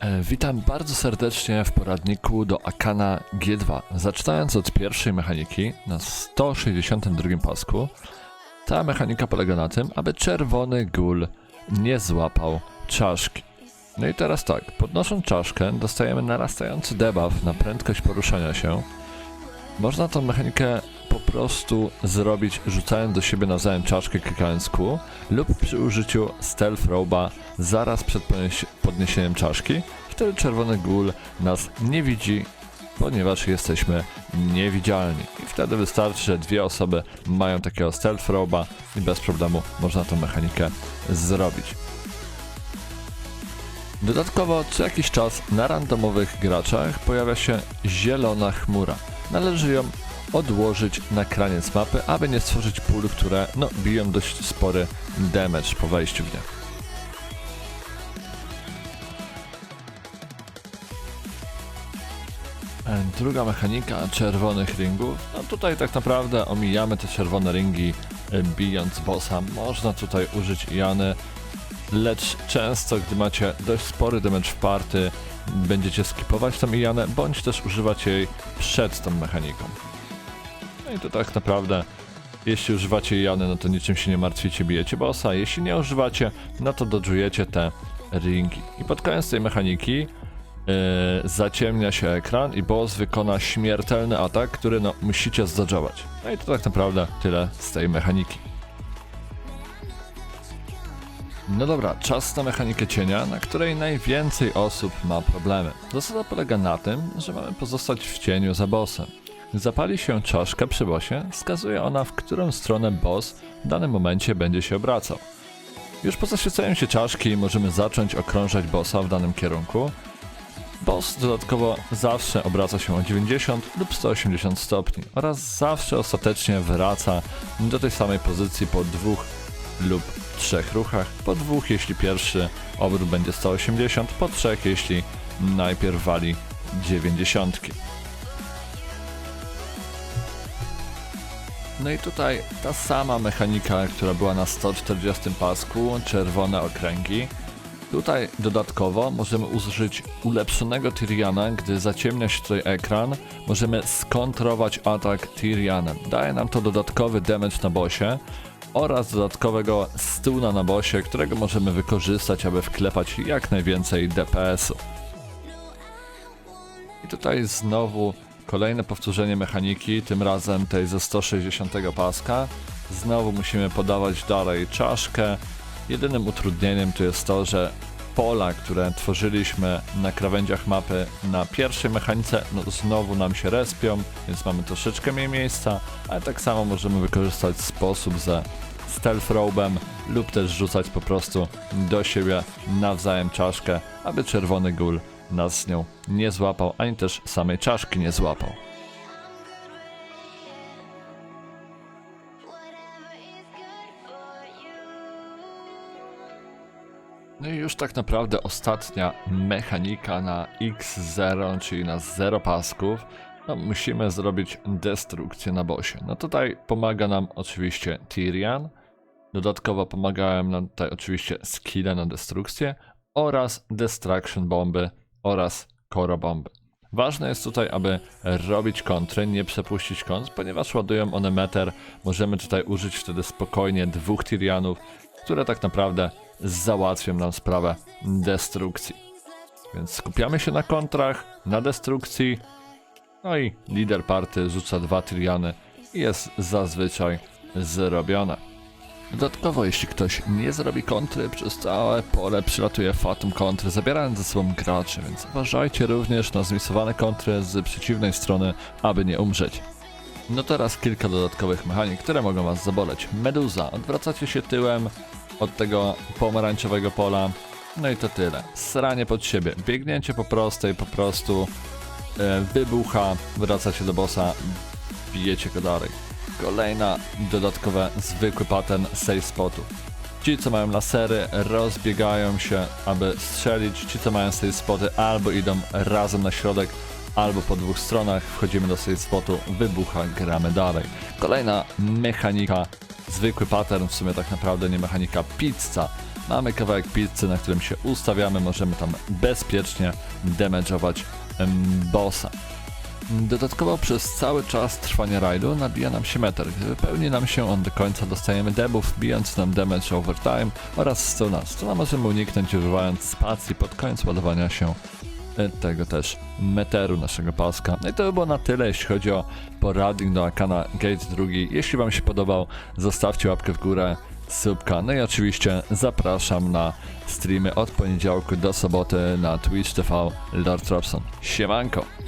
E, Witam bardzo serdecznie w poradniku do Akana G2. Zaczynając od pierwszej mechaniki na 162 pasku, ta mechanika polega na tym, aby czerwony gul nie złapał czaszki. No i teraz tak, podnosząc czaszkę dostajemy narastający debuff na prędkość poruszania się. Można tą mechanikę prostu zrobić rzucając do siebie nawzajem czaszkę klikając Q lub przy użyciu stealth roba zaraz przed podniesieniem czaszki. Wtedy czerwony gul nas nie widzi, ponieważ jesteśmy niewidzialni. I wtedy wystarczy, że dwie osoby mają takiego stealth roba i bez problemu można tą mechanikę zrobić. Dodatkowo co jakiś czas na randomowych graczach pojawia się zielona chmura. Należy ją odłożyć na kraniec mapy, aby nie stworzyć pól, które no, biją dość spory damage po wejściu w nie. Druga mechanika czerwonych ringów. No tutaj tak naprawdę omijamy te czerwone ringi e, bijąc bossa. Można tutaj użyć Jany, lecz często gdy macie dość spory damage w party, będziecie skipować tą Ijanę, bądź też używać jej przed tą mechaniką. No i to tak naprawdę, jeśli używacie Jany, no to niczym się nie martwicie, bijecie bossa, jeśli nie używacie, no to dodżujecie te ringi. I pod koniec tej mechaniki yy, zaciemnia się ekran i boss wykona śmiertelny atak, który no musicie zdodżować. No i to tak naprawdę tyle z tej mechaniki. No dobra, czas na mechanikę cienia, na której najwięcej osób ma problemy. Zasada polega na tym, że mamy pozostać w cieniu za bossem. Zapali się czaszka przy bossie, wskazuje ona, w którą stronę boss w danym momencie będzie się obracał. Już po zaświeceniu się czaszki możemy zacząć okrążać bossa w danym kierunku. Boss dodatkowo zawsze obraca się o 90 lub 180 stopni oraz zawsze ostatecznie wraca do tej samej pozycji po dwóch lub trzech ruchach, po dwóch jeśli pierwszy obrót będzie 180, po trzech jeśli najpierw wali 90. No i tutaj ta sama mechanika, która była na 140 pasku, czerwone okręgi. Tutaj dodatkowo możemy użyć ulepszonego Tyriana, gdy zaciemnia się tutaj ekran, możemy skontrować atak Tyrianem. Daje nam to dodatkowy damage na bosie oraz dodatkowego stuna na bosie, którego możemy wykorzystać, aby wklepać jak najwięcej DPS-u. I tutaj znowu kolejne powtórzenie mechaniki, tym razem tej ze 160 paska. Znowu musimy podawać dalej czaszkę. Jedynym utrudnieniem tu jest to, że pola, które tworzyliśmy na krawędziach mapy na pierwszej mechanice, no znowu nam się respią, więc mamy troszeczkę mniej miejsca, ale tak samo możemy wykorzystać sposób ze stealth robem lub też rzucać po prostu do siebie nawzajem czaszkę, aby czerwony gul nas z nią nie złapał, ani też samej czaszki nie złapał. No i już tak naprawdę ostatnia mechanika na X0, czyli na 0 pasków. No, musimy zrobić destrukcję na bosie. No tutaj pomaga nam oczywiście Tyrian. Dodatkowo pomagają nam tutaj oczywiście skille na destrukcję oraz destruction bomby oraz koro bomby. Ważne jest tutaj, aby robić kontry, nie przepuścić kont, ponieważ ładują one meter. Możemy tutaj użyć wtedy spokojnie dwóch Tyrianów, które tak naprawdę załatwią nam sprawę destrukcji. Więc skupiamy się na kontrach, na destrukcji. No i lider party rzuca dwa Tyriany i jest zazwyczaj zrobione. Dodatkowo, jeśli ktoś nie zrobi kontry, przez całe pole przylatuje Fatum kontry, zabierając ze sobą graczy, więc uważajcie również na zmisowane kontry z przeciwnej strony, aby nie umrzeć. No teraz kilka dodatkowych mechanik, które mogą was zaboleć. Meduza, odwracacie się tyłem od tego pomarańczowego pola, no i to tyle. Sranie pod siebie, biegnięcie po prostej, po prostu e, wybucha, wracacie do bossa, bijecie go dalej. Kolejna dodatkowe zwykły pattern save spotu. Ci co mają lasery rozbiegają się, aby strzelić. Ci co mają save spoty albo idą razem na środek, albo po dwóch stronach. Wchodzimy do save spotu, wybucha, gramy dalej. Kolejna mechanika, zwykły pattern, w sumie tak naprawdę nie mechanika, pizza. Mamy kawałek pizzy, na którym się ustawiamy, możemy tam bezpiecznie damage'ować bossa. Dodatkowo przez cały czas trwania rajdu nabija nam się meter. Gdy wypełni nam się on do końca, dostajemy debuff, bijąc nam damage over time oraz stuna. Stuna możemy uniknąć używając spacji pod koniec ładowania się e, tego też meteru naszego paska. No i to by było na tyle, jeśli chodzi o poradnik do Akana Gate 2. Jeśli Wam się podobał, zostawcie łapkę w górę, subka. No i oczywiście zapraszam na streamy od poniedziałku do soboty na Twitch TV Lord Robson. Siemanko!